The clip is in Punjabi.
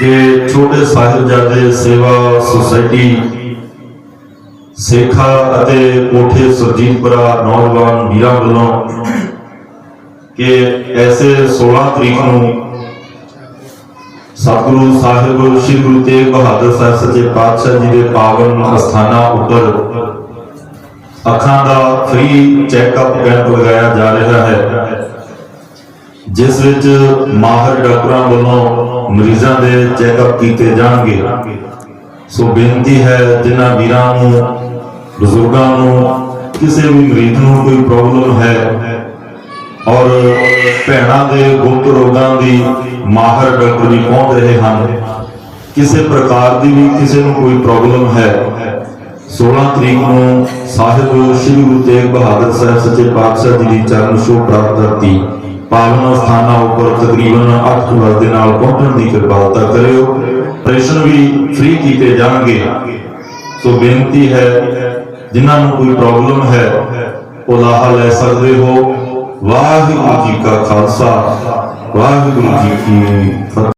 ਕਿ ਛੋਟੇ ਸਾਹਿਬਜ਼ਾਦੇ ਸੇਵਾ ਸੁਸਾਇਟੀ ਸੇਖਾ ਅਤੇ ਕੋਠੇ ਸੁਰਜੀਤਪੁਰਾ ਨੌਜਵਾਨ ਵੀਰਾਂ ਵੱਲੋਂ ਕਿ ਐਸੇ 16 ਤਰੀਕ ਨੂੰ ਸਤਿਗੁਰੂ ਸਾਹਿਬ, ਸ੍ਰੀ ਗੁਰੂ ਤੇਗ ਬਹਾਦਰ ਸਾਹਿਬ ਸੱਚੇ ਪਾਤਸ਼ਾਹ ਜੀ ਦੇ ਪਾਵਨ ਅਸਥਾਨਾਂ ਉੱਪਰ ਅੱਖਾਂ ਦਾ ਫ੍ਰੀ ਚੈੱਕਅਪ ਕੈਂਪ ਲਗਾਇਆ ਜਾ ਰਿਹਾ ਹੈ। ਜਿਸ ਵਿੱਚ ਮਾਹਰ ਡਾਕਟਰਾਂ ਵੱਲੋਂ ਮਰੀਜ਼ਾਂ ਦੇ ਚੈੱਕਅਪ ਕੀਤੇ ਜਾਣਗੇ। ਸੋ ਬੇਨਤੀ ਹੈ ਜਿਨ੍ਹਾਂ ਵੀਰਾਂ ਨੂੰ, ਬਜ਼ੁਰਗਾਂ ਨੂੰ, ਕਿਸੇ ਵੀ ਮਰੀਜ਼ ਨੂੰ ਕੋਈ ਪ੍ਰੋਬਲਮ ਹੈ ਔਰ ਭੈਣਾਂ ਦੇ, ਗੁਪਤ ਰੋਗਾਂ ਦੀ ਮਾਹਰ ਡਾਕਟਰ ਵੀ ਪਹੁੰਚ ਰਹੇ ਹਨ, ਕਿਸੇ ਪ੍ਰਕਾਰ ਦੀ ਵੀ ਕਿਸੇ ਨੂੰ ਕੋਈ ਪ੍ਰੋਬਲਮ ਹੈ 16 ਤਰੀਕ ਨੂੰ ਸਾਹਿਬ ਸ੍ਰੀ ਗੁਰੂ ਤੇਗ ਬਹਾਦਰ ਸਾਹਿਬ ਸੱਚੇ ਪਾਤਸ਼ਾਹ ਜੀ ਦੀ ਚਰਨ ਛੋਹ ਪ੍ਰਾਪਤ ਧਰਤੀ ਪਾਵਨ ਸਥਾਨਾਂ ਉੱਪਰ ਤਕਰੀਬਨ 8 ਵਜੇ ਦੇ ਨਾਲ ਪਹੁੰਚਣ ਦੀ ਕਿਰਪਾਲਤਾ ਕਰਿਓ। ਪ੍ਰਸ਼ਨ ਵੀ ਫ੍ਰੀ ਕੀਤੇ ਜਾਣਗੇ। ਸੋ ਬੇਨਤੀ ਹੈ, ਜਿਨ੍ਹਾਂ ਨੂੰ ਕੋਈ ਪ੍ਰੋਬਲਮ ਹੈ ਉਹ ਲਾਹਾ ਲੈ ਸਕਦੇ ਹੋ। ਵਾਹਿਗੁਰੂ ਜੀ ਕਾ ਖਾਲਸਾ। ਵਾਹਿਗੁਰੂ ਜੀ ਕੀ ਫਤਿਹ।